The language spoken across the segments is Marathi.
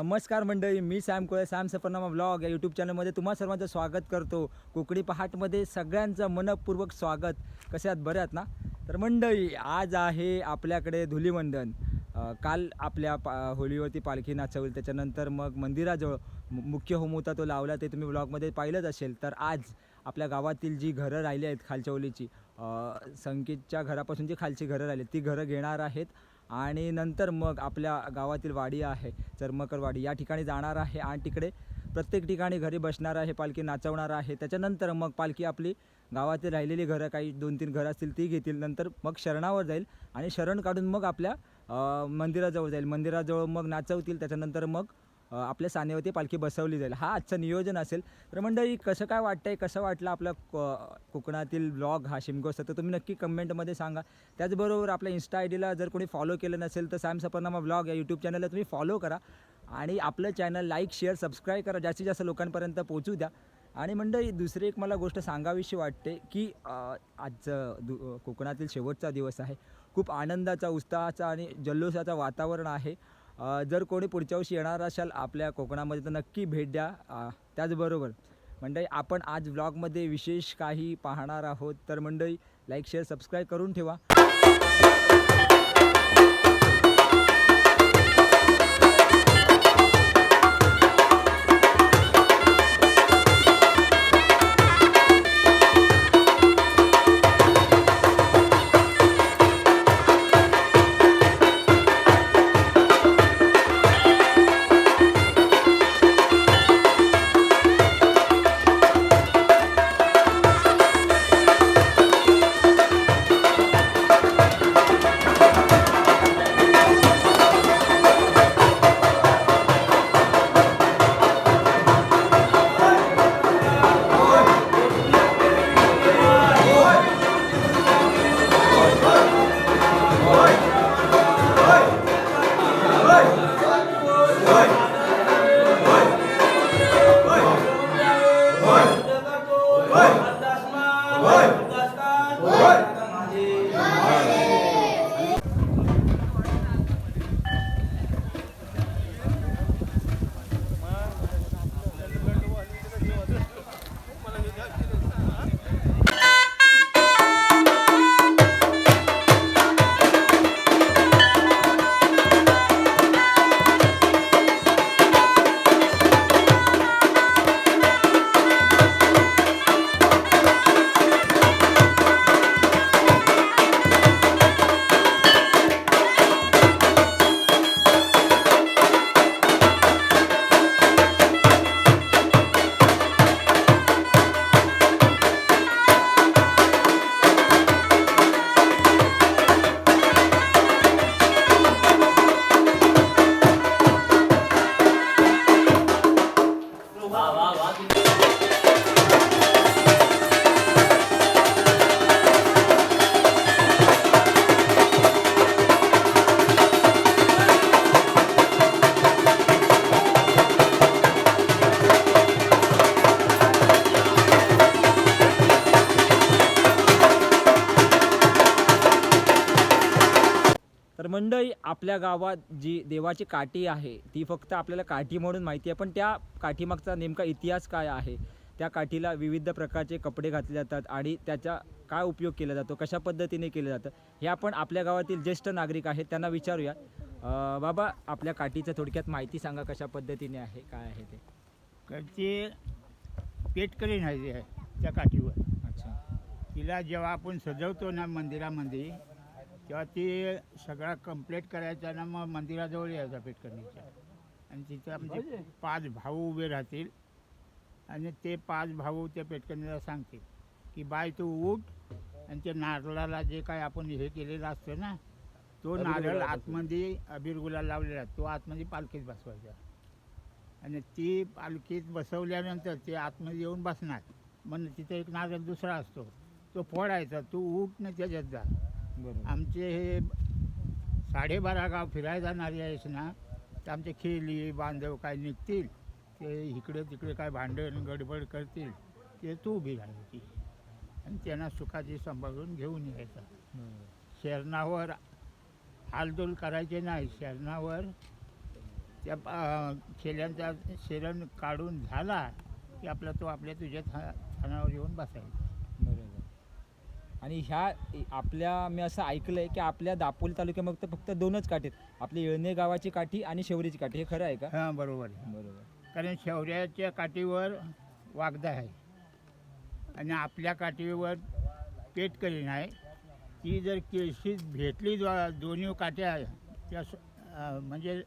नमस्कार मंडळी मी Sam Kole Sam Safarnama blog. या यूट्यूब चॅनलमध्ये तुम्हा सर्वांचं स्वागत करतो. कोकणी पहाटमध्ये सगळ्यांचं मनपूर्वक स्वागत. कसे आहात? बरे आहात ना? तर मंडळी आज आहे आपल्याकडे धुलीवंदन. काल आपल्या पा होळीवरती पालखी नाचवली. त्याच्यानंतर मग मंदिराजवळ मुख्य होम होता तो लावला. ते तुम्ही ब्लॉगमध्ये पाहिलंच असेल. तर आज आपल्या गावातील जी घरं राहिली आहेत खालच्या ओलीची संकेतच्या घरापासून जी खालची घरं राहिली ती घरं घेणार आहेत. आणि नंतर मग आपल्या गावातील वाडी आहे चर्मकरवाडी. या ठिकाणी जाणार आहे आणि तिकडे प्रत्येक ठिकाणी घरी बसणार आहे पालखी नाचवणार आहे. त्याच्यानंतर मग पालखी आपली गावातील राहिलेली घरं काही दोन तीन घरं असतील ती घेतील. नंतर मग शरणावर जाईल आणि शरण काढून मग आपल्या मंदिराजवळ जाईल. मंदिराजवळ मग नाचवतील. त्याच्यानंतर मग आपल्या सानेवरती पालखी बसवली जाईल. हा आजचं नियोजन असेल. तर मंडळी कसं काय वाटतंय? कसं वाटलं आपलं कोकणातील ब्लॉग हा? शिमगोस्त तर तुम्ही नक्की कमेंटमध्ये सांगा. त्याचबरोबर आपल्या इन्स्टा आय डीला जर कोणी फॉलो केलं नसेल तर सॅम सपरनामा ब्लॉग या यूट्यूब चॅनलला तुम्ही फॉलो करा. आणि आपलं चॅनल लाईक शेअर सबस्क्राईब करा. जास्तीत जास्त लोकांपर्यंत पोहोचू द्या. आणि मंडळी दुसरी एक मला गोष्ट सांगावीशी वाटते की आजचं दु कोकणातील शेवटचा दिवस आहे. खूप आनंदाचा उत्साहाचा आणि जल्लोषाचा वातावरण आहे. जर कोणी पुढच्या वर्षी येणार असाल आपल्या कोकणामध्ये तर नक्की भेट द्या. त्याचबरोबर मंडळी आपण आज ब्लॉगमध्ये विशेष काही पाहणार आहोत. तर मंडळी लाईक शेअर सबस्क्राईब करून ठेवा. आपल्या गावात जी देवाची काठी आहे ती फक्त आपल्याला काठी म्हणून माहिती आहे पण त्या काठीमागचा नेमका इतिहास काय आहे? त्या काठीला विविध प्रकारचे कपडे घातले जातात आणि त्याचा काय उपयोग केला जातो? कशा पद्धतीने केलं जातं? हे आपण आपल्या गावातील ज्येष्ठ नागरिक आहेत त्यांना विचारूया. बाबा आपल्या काठीचं थोडक्यात माहिती सांगा कशा पद्धतीने आहे काय आहे ते? कडचे पेटकरी नाही आहे त्या काठीवर. अच्छा. तिला जेव्हा आपण सजवतो ना मंदिरामध्ये तेव्हा ते सगळा कंप्लीट करायचा ना मग मंदिराजवळ यायचा पेटकरणीच्या आणि तिथं आमचे पाच भाऊ उभे राहतील. आणि ते पाच भाऊ त्या पेटकरणीला सांगतील की बाय तू उठ. आणि त्या नारळाला जे काय आपण हे केलेलं असतं ना तो नारळ आतमध्ये अबीर गुलाल लावलेला तो आतमध्ये पालखीत बसवायचा. आणि ती पालखीत बसवल्यानंतर ते आतमध्ये येऊन बसणार. मग तिथे एक नारळ दुसरा असतो. तो फोडायचा तू उठ ना त्याच्यात जा. आमचे हे साडेबारा गाव फिरायला जाणारे आहेस ना तर आमचे खेली बांधव काय निघतील ते इकडे तिकडे काय भांडण गडबड करतील ते तू उभी राहायची. आणि त्यांना सुखाची सांभाळून घेऊन यायचा. शरणावर हालदोल करायचे नाही. शरणावर त्या खेल्यांचा शेरण काढून झाला की आपला तो आपल्या तुझ्या था थानावर येऊन बसायचा. आणि ह्या आपल्या मी असं ऐकलंय की आपल्या दापोली तालुक्यामध्ये फक्त दोनच काठी आहेत. आपली येळणे गावाची काठी आणि शेवरीची काठी. हे खरं आहे का? हां बरोबर आहे. बरोबर. कारण शौर्याच्या काठीवर वागदा आहे. आणि आपल्या काठीवर पेटकरी नाही ती जर केशीत भेटली दो- दोन्ही काठ्या त्या सो- अं, म्हणजे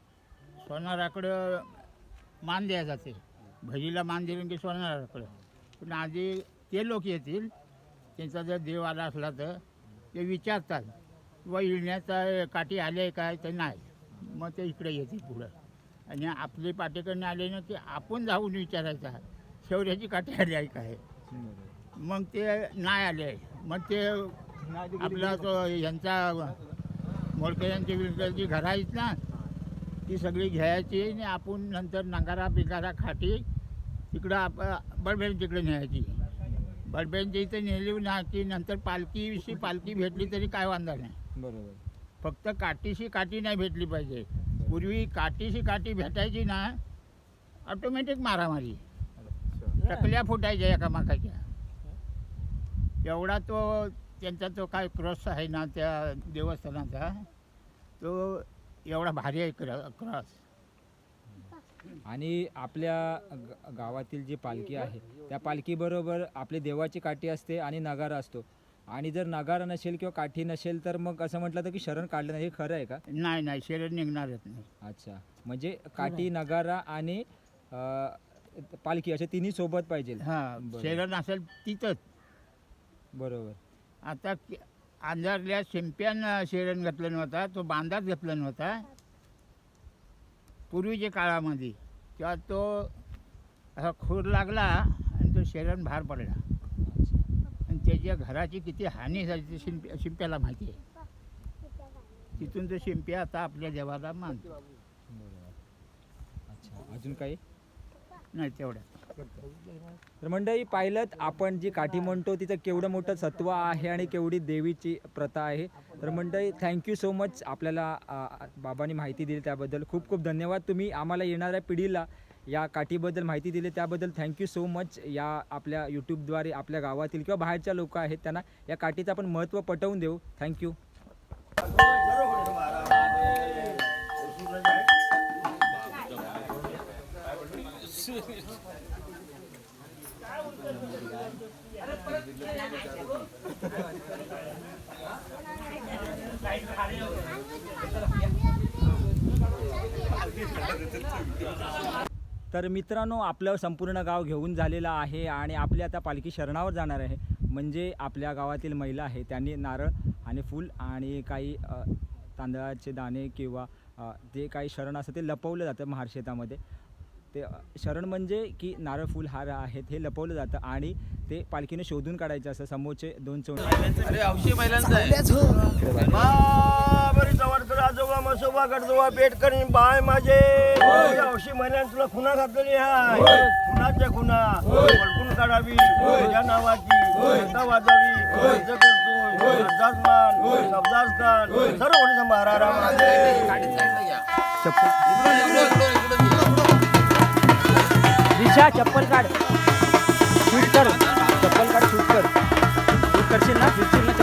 सोनाराकडं मान द्या जाते. भजीला मान दिलं की सोनाराकडं. पण आधी ते लोक येतील त्यांचा जर देव आला असला तर ते विचारतात व इळण्याचा काठी आले आहे काय तर नाही. मग ते इकडे येतील पुढं. आणि आपली पाठीकडनं आले ना की आपण जाऊन विचारायचा शौर्याची काठी आली आहे काय? मग ते नाही आले. मग ते आपला तो यांचा मोडके यांची विलकरची घरं आहेत ना ती सगळी घ्यायची आणि आपण नंतर नंगारा बिगारा खाटी तिकडं आप बडबेन तिकडे न्यायची. बडबेनच्या इथं नेली ना की नंतर पालखीशी पालखी भेटली तरी काय वांधा नाही. बरोबर. फक्त काठीशी काठी नाही भेटली पाहिजे. पूर्वी काठीशी काठी भेटायची ना ऑटोमॅटिक मारामारी. टकल्या फुटायच्या एकामेकाच्या. एवढा तो त्यांचा तो काय क्रॉस आहे ना त्या देवस्थानाचा तो एवढा भारी आहे क्रॉस. आणि आपल्या ग- गावातील जी पालखी आहे त्या पालखीबरोबर आपली देवाची काठी असते आणि नगारा असतो. आणि जर नगारा नसेल किंवा काठी नसेल तर मग असं म्हटलं तर की शरण काढलं नाही. हे खरं आहे का? नाही नाही शरीर निघणारच नाही. अच्छा. म्हणजे काठी नगारा आणि अं, पालखी असे तिन्ही सोबत पाहिजे. हां बरं. शरीर असेल तिथंच. बरोबर. आता अंधारल्या शिंप्यानं शेरण घातलं नव्हता तो बांधात घातला नव्हता. पूर्वीच्या काळामध्ये तेव्हा तो असा खूर लागला आणि तो शेरण बाहेर पडला. आणि त्याच्या घराची किती हानी झाली ती शिंप शिंप्याला माहिती आहे. तिथून तो शिंप्या आता आपल्या देवाला मानतो. अजून काही? नाही तेवढं. तर मंडळी पाहिलं आपण जी काठी म्हणतो तिचं केवढं मोठं सत्व आहे आणि केवढी देवीची प्रथा आहे. तर मंडळी थँक्यू सो मच आपल्याला बाबांनी माहिती दिली त्याबद्दल. खूप खूप धन्यवाद. तुम्ही आम्हाला येणाऱ्या पिढीला या काठीबद्दल माहिती दिली त्याबद्दल थँक्यू सो मच या आपल्या यूट्यूबद्वारे आपल्या गावातील किंवा बाहेरच्या लोक आहेत त्यांना या काठीचं आपण महत्त्व पटवून देऊ. थँक्यू तर मित्रांनो आपलं संपूर्ण गाव घेऊन झालेलं आहे आणि आपली आता पालखी शरणावर जाणार आहे. म्हणजे आपल्या गावातील महिला आहे त्यांनी नारळ आणि फूल आणि काही तांदळाचे दाणे किंवा जे काही शरण असतं ते लपवलं जातं महार शेतामध्ये. ते शरण म्हणजे की नारळ फूल हार आहेत हे लपवलं जातं आणि ते पालखीने शोधून काढायचं असं समोरचे दोन बाबरी जवळ आजोबा मसोबा कडजोबा पेट करीन बाय माझे औशी महिन्यात तुला खुना घातलेली आहे. खुनाच्या खुना ओळखून काढावी. तुझ्या नावाची. वाजावी. अर्ज करतोय. अर्धास्मान शब्दास्थान सर्व कोणी महारारा दिशा चप्पल काढ. शूट कर. चप्पल काढ शूट कर. शूट करशील ना? फिरशील ना?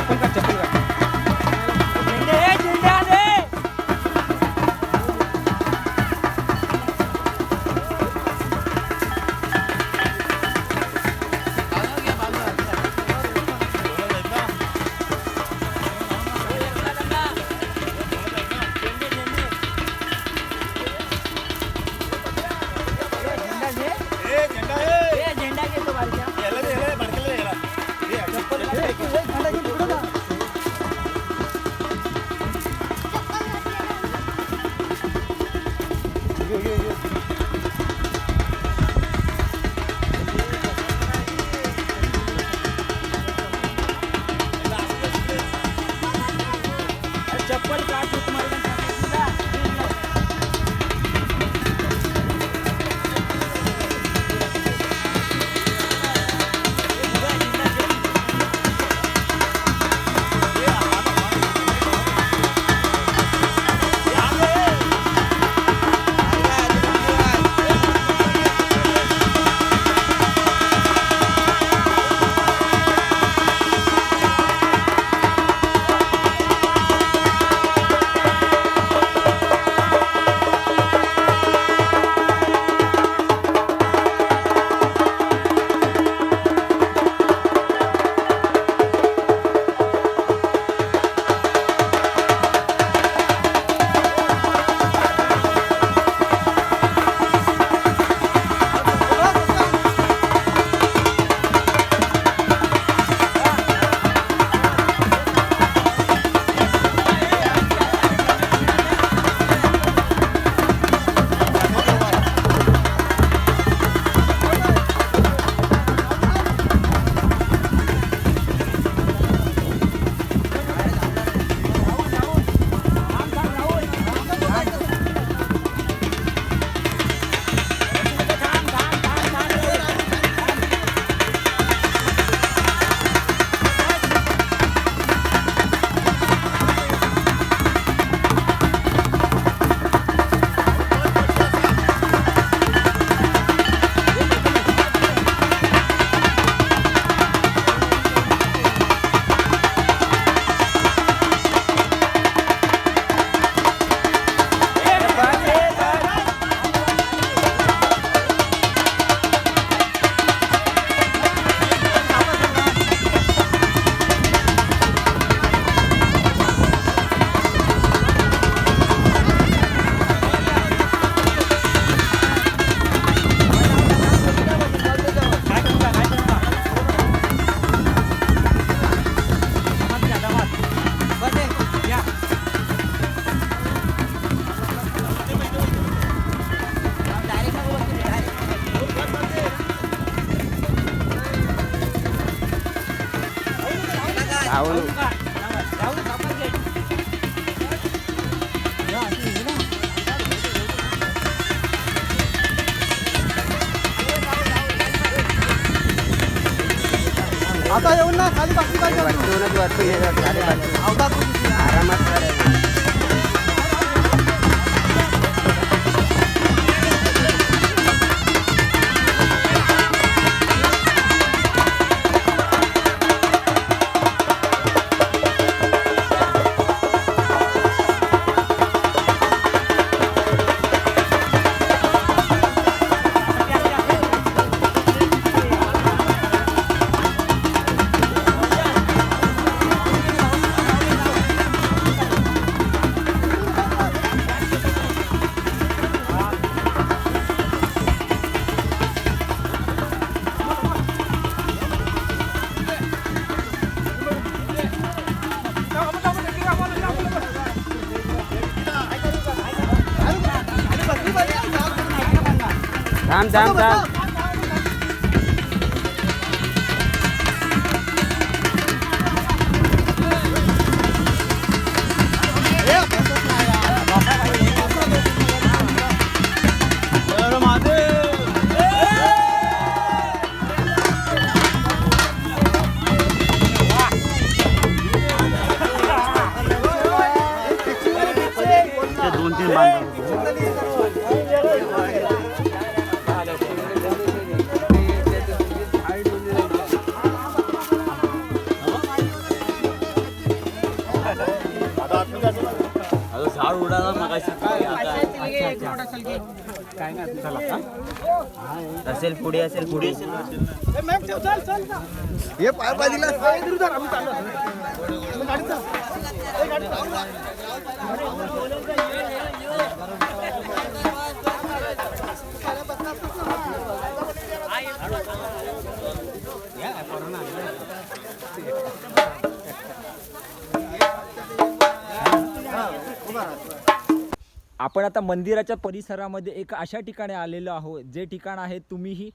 आपण आता मंदिराच्या परिसरामध्ये एक अशा ठिकाणी आलेलो आहोत जे ठिकाण आहे तुम्हीही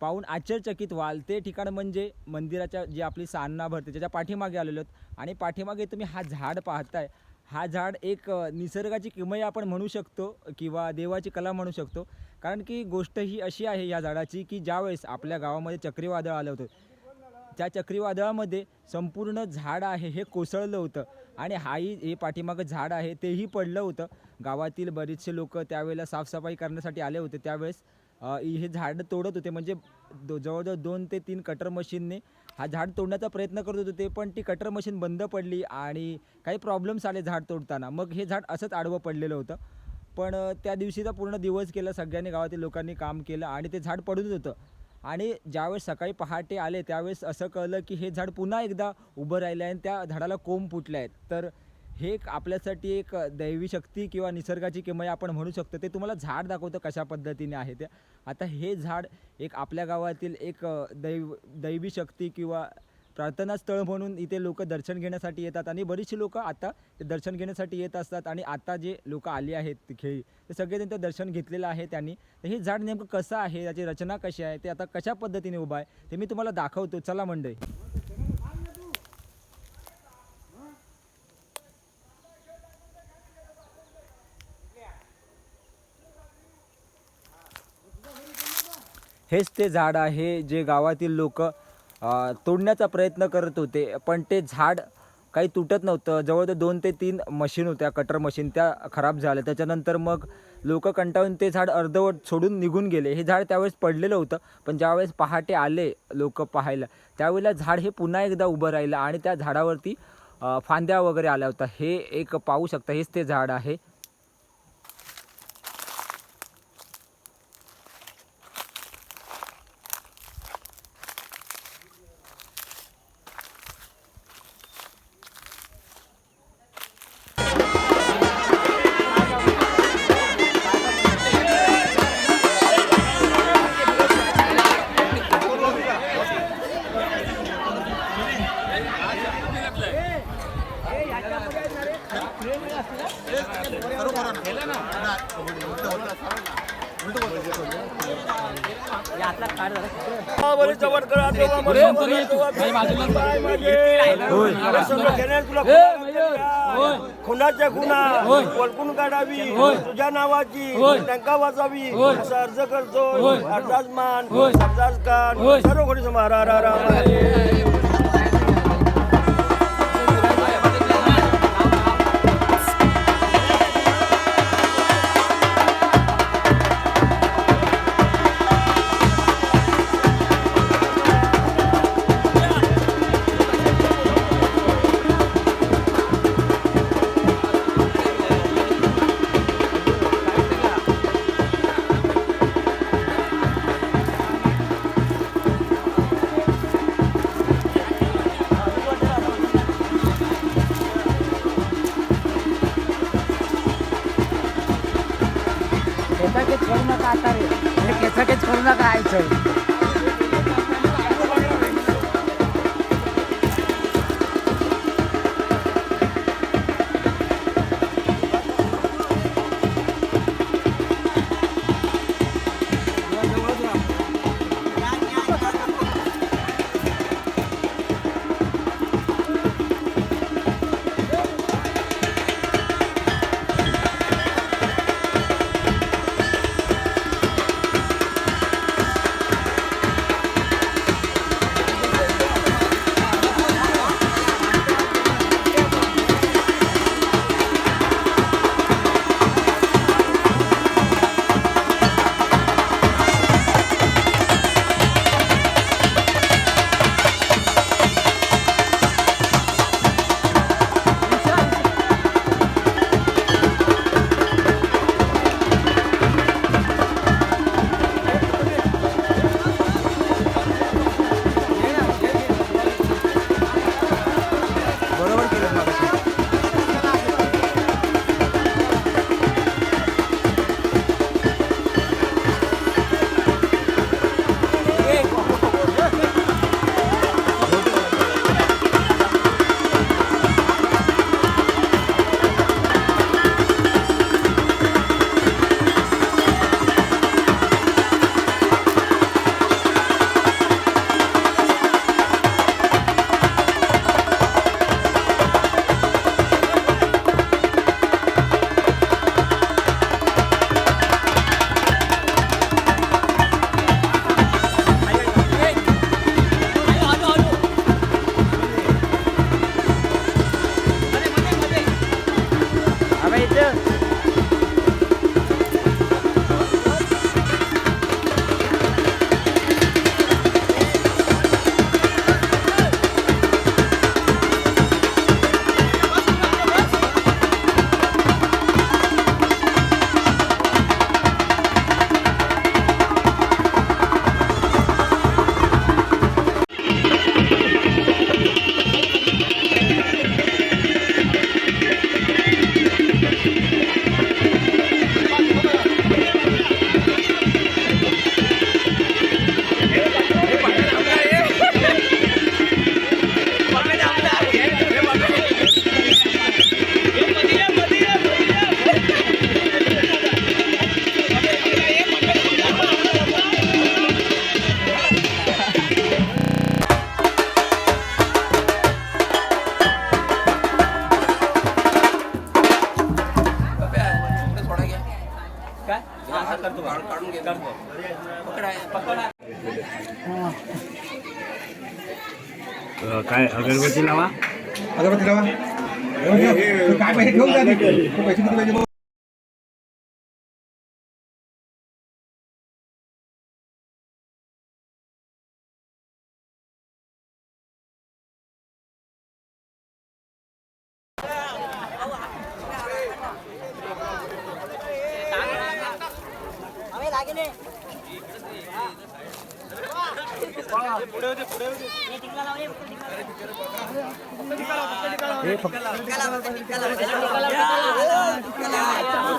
पाहून आश्चर्यचकित व्हाल. ते ठिकाण म्हणजे मंदिराच्या जी आपली सान्ना भरते त्याच्या पाठीमागे आलेलो आणि पाठीमागे तुम्ही हा झाड पाहताय. हा झाड एक निसर्गाची किमया आपण म्हणू शकतो किंवा देवाची कला म्हणू शकतो. कारण की गोष्ट ही अशी आहे या झाडाची की ज्यावेळेस आपल्या गावामध्ये चक्रीवादळ आलं होतं त्या चक्रीवादळामध्ये संपूर्ण झाड आहे हे कोसळलं होतं. आणि हाही हे पाठीमागं झाड आहे तेही पडलं होतं. गावातील बरेचसे लोक त्यावेळेला साफसफाई करण्यासाठी आले होते. त्यावेळेस हे झाड तोडत होते. म्हणजे दो जवळजवळ दोन ते तीन कटर मशीनने हा झाड तोडण्याचा प्रयत्न करत होते ते पण ती कटर मशीन बंद पडली आणि काही प्रॉब्लेम्स आले झाड तोडताना. मग हे झाड असंच आडवं पडलेलं होतं. पण त्या दिवशीचा पूर्ण दिवस केला सगळ्यांनी गावातील लोकांनी काम केलं आणि ते झाड पडूनच होतं. आणि ज्यावेळेस सकाळी पहाटे आले त्यावेळेस असं कळलं की हे झाड पुन्हा एकदा उभं राहिलं आहे आणि त्या झाडाला कोंब फुटले आहेत. तर हे एक आपल्यासाठी एक दैवी शक्ती किंवा निसर्गाची किमया आपण म्हणू शकतो. ते तुम्हाला झाड दाखवतं कशा पद्धतीने आहे ते. आता हे झाड एक आपल्या गावातील एक दैव दैवी शक्ती किंवा प्रार्थना स्थळ म्हणून इथे लोक दर्शन घेण्यासाठी येतात आणि बरीचशी लोक आता ते दर्शन घेण्यासाठी येत असतात आणि आता जे लोक आली आहेत खेळी ते सगळे त्यांचं दर्शन घेतलेलं आहे त्यांनी. तर हे झाड नेमकं कसं आहे त्याची रचना कशी आहे ते आता कशा पद्धतीने उभं आहे ते मी तुम्हाला दाखवतो. चला मंडळी. हेच ते झाड आहे जे गावातील लोक तोडण्याचा प्रयत्न करत होते. पण ते झाड काही तुटत नव्हतं. जवळजवळ दोन ते तीन मशीन होत्या कटर मशीन त्या खराब झाल्या. त्याच्यानंतर मग लोक कंटाळून ते झाड अर्धवट सोडून निघून गेले. हे झाड त्यावेळेस पडलेलं होतं पण ज्यावेळेस पहाटे आले लोक पाहायला त्यावेळेला झाड हे पुन्हा एकदा उभं राहिलं आणि त्या झाडावरती फांद्या वगैरे आल्या होत्या. हे एक पाहू शकता हेच ते झाड आहे. खुनाच्या खुना वळकून काढावी तुझ्या नावाची टंका वाचावी असा अर्ज करतो अर्जाज मान अर्जाज कान सर्व कोणी समारा रा रा करू नका आता रे. म्हणजे केसाकेच करू नका आयचं काय काढून घे पकडा पकडा काय अगरबत्ती लावा अगरबत्ती लावा काय पैसे ठेवून जा. पैसे किती पाहिजे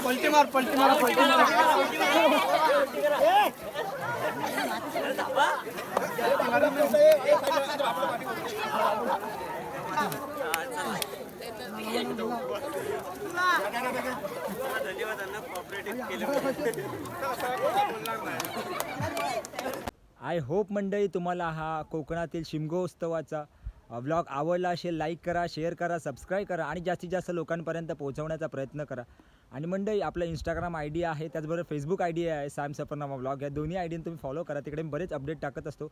पलटी मार पलटी मार पलटी मार आय होप मंडळी तुम्हाला हा कोकणातील शिमगोत्सवाचा व्लॉग आवडला असेल लाईक करा शेअर करा सबस्क्राईब करा आणि जास्तीत जास्त लोकांपर्यंत पोहोचवण्याचा प्रयत्न करा. आणि मंडळी आपलं इंस्टाग्राम आय डी आहे त्याचबरोबर फेसबुक आय डी आहे सॅम सफरनामा ब्लॉग या दोन्ही आय डीने तुम्ही फॉलो करा तिकडे मी बरेच अपडेट टाकत असतो.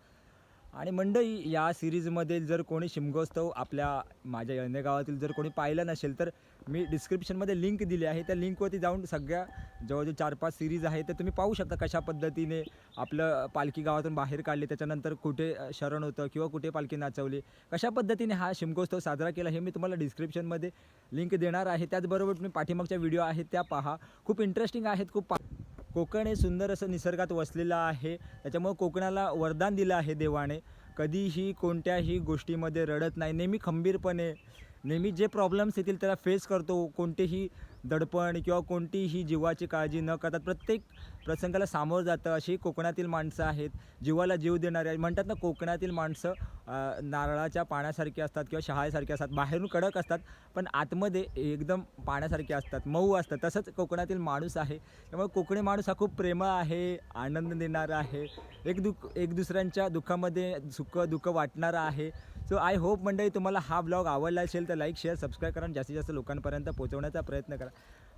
आणि मंडळी या सिरीजमध्ये जर कोणी शिमगोत्सव आपल्या माझ्या यंदे गावातील जर कोणी पाहिलं नसेल तर मी डिस्क्रिप्शनमध्ये लिंक दिली आहे. त्या लिंकवरती जाऊन सगळ्या जवळजवळ चार पाच सिरीज आहे तर तुम्ही पाहू शकता कशा पद्धतीने आपलं पालखी गावातून बाहेर काढली. त्याच्यानंतर कुठे शरण होतं किंवा कुठे पालखी नाचवली. कशा पद्धतीने हा शिमगोत्सव साजरा केला हे मी तुम्हाला डिस्क्रिप्शनमध्ये लिंक देणार आहे. त्याचबरोबर तुम्ही पाठीमागच्या व्हिडिओ आहेत त्या पहा. खूप इंटरेस्टिंग आहेत खूप कोकण हे सुंदर असं निसर्गात वसलेलं आहे. त्याच्यामुळं कोकणाला वरदान दिलं आहे देवाने. कधीही कोणत्याही गोष्टीमध्ये रडत नाही. नेहमी खंबीरपणे नेहमी जे प्रॉब्लेम्स येतील त्याला फेस करतो. कोणतेही दडपण किंवा कोणतीही जीवाची काळजी न करतात प्रत्येक प्रसंगाला सामोरं जातं. अशी कोकणातील माणसं आहेत. जीवाला जीव देणारे म्हणतात ना कोकणातील माणसं नारळाच्या पाण्यासारखी असतात किंवा शहाळ्यासारखी असतात. बाहेरून कडक असतात पण आतमध्ये एकदम पाण्यासारखे असतात. मऊ असतात. तसंच कोकणातील माणूस आहे. त्यामुळे कोकणी माणूस हा खूप प्रेमळ आहे आनंद देणारा आहे. एक दुःख एक दुसऱ्यांच्या दुःखामध्ये सुख दुःख वाटणारा आहे. सो आय होप मंडळी तुम्हाला हा ब्लॉग आवडला असेल तर लाईक शेअर सबस्क्राईब करा आणि जास्तीत जास्त लोकांपर्यंत पोहोचवण्याचा प्रयत्न करा.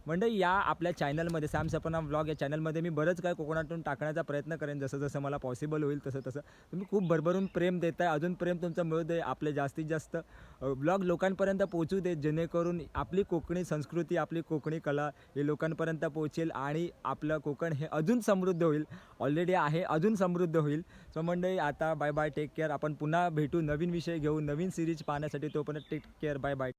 म्हणजे या आपल्या चॅनलमध्ये सॅम सपना ब्लॉग या चॅनलमध्ये मी बरंच काय कोकणातून टाकण्याचा प्रयत्न करेन. जसं जसं मला पॉसिबल होईल तसं तसं. तुम्ही खूप भरभरून प्रेम देत आहे अजून प्रेम तुमचं मिळू दे आपले जास्तीत जास्त ब्लॉग लोकांपर्यंत पोहोचू दे जेणेकरून आपली कोकणी संस्कृती आपली कोकणी कला हे लोकांपर्यंत पोहोचेल आणि आपलं कोकण हे अजून समृद्ध होईल. ऑलरेडी आहे अजून समृद्ध होईल. सो मंडळी आता बाय बाय टेक केअर आपण पुन्हा भेटू नवीन विषय घेऊ नवीन सिरीज पाहण्यासाठी तोपर्यंत टेक केअर बाय बाय